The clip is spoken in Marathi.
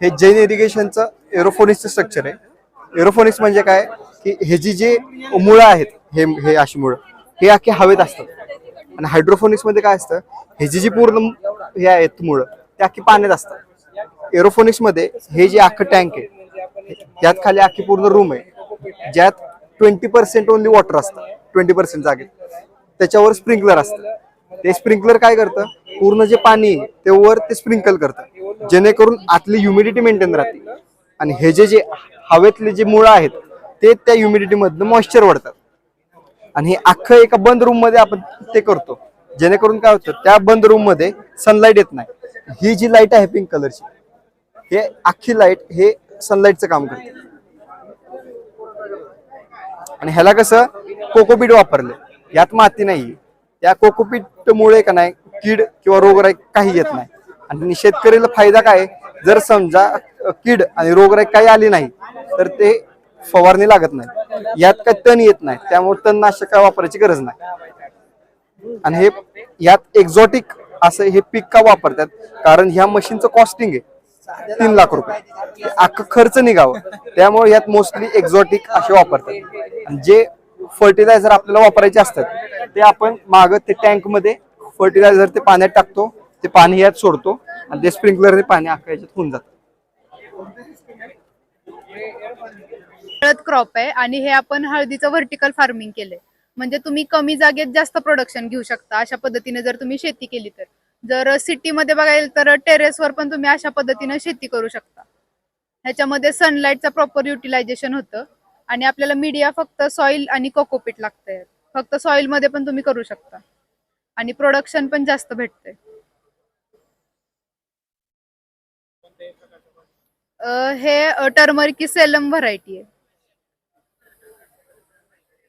हे जैन इरिगेशनचं एरोफोनिक्सचं स्ट्रक्चर आहे. एरोफोनिक्स म्हणजे काय? की हे जी जे मुळं आहेत हे हे अशी मुळं हे अख्खे हवेत असतात. आणि हायड्रोफोनिक्समध्ये काय असतं? हे जी जी पूर्ण हे आहेत मुळं ते अख्खी पाण्यात असतात. एरोफोनिक्समध्ये हे जे अख्खं टँक आहे यात खाली अख्खी पूर्ण रूम आहे ज्यात ट्वेंटी पर्सेंट ओनली वॉटर असतं. ट्वेंटी पर्सेंट जागेत. त्याच्यावर स्प्रिंकलर असतं. ते स्प्रिंकलर काय करतं? पूर्ण जे पाणी आहे, ते वर ते स्प्रिंकल करतं. जेणेकरून आतली ह्युमिडिटी मेंटेन राहते. आणि हे जे जे हवेतले जे मुळं आहेत ते त्या ह्युमिडिटीमधनं मॉइश्चर वाढतात. आणि हे अख्खं एका बंद रूममध्ये आपण ते करतो. जेणेकरून काय होतं त्या बंद रूममध्ये सनलाईट येत नाही. ही जी लाइट आहे पिंक कलरची हे अख्खी लाइट हे सनलाईटचं काम करते. आणि ह्याला कसं कोकोपीट वापरले यात माती नाही या कोकोपीटमुळे का नाही कीड किंवा रोगराई काही येत नाही. आणि शेतकरीला फायदा काय? जर समजा कीड आणि रोगराई काही आली नाही तर ते फवारणी लागत नाही. यात काय तण येत नाही. त्यामुळे तणनाशक काय वापरायची गरज नाही. आणि हे यात एक्झॉटिक असं हे पीक का वापरतात? कारण ह्या मशीनचं कॉस्टिंग आहे. तीन लाख रुपये. अख्खं खर्च निघावं. त्यामुळे यात मोस्टली एक्झॉटिक असे वापरतात. आणि जे फर्टिलायझर आपल्याला वापरायचे असतात ते आपण मागं ते टँकमध्ये फर्टिलायझर ते पाण्यात टाकतो. ते पाणी यात सोडतो आणि ते स्प्रिंकलर पाणी अख्खा याच्यात होऊन जातं. हळद क्रॉप आहे आणि हे आपण हळदीचं व्हर्टिकल फार्मिंग केलंय. म्हणजे तुम्ही कमी जागेत जास्त प्रोडक्शन घेऊ शकता अशा पद्धतीने जर तुम्ही शेती केली तर. जर सिटीमध्ये बघायला तर टेरेसवर पण तुम्ही अशा पद्धतीने शेती करू शकता. ह्याच्यामध्ये सनलाईटचं प्रॉपर युटिलायझेशन होतं. आणि आपल्याला मीडिया फक्त सॉइल आणि कोकोपीट लागतंय. फक्त सॉइलमध्ये पण तुम्ही करू शकता. आणि प्रोडक्शन पण जास्त भेटतंय. हे टर्मरिकी सेलम व्हरायटी आहे.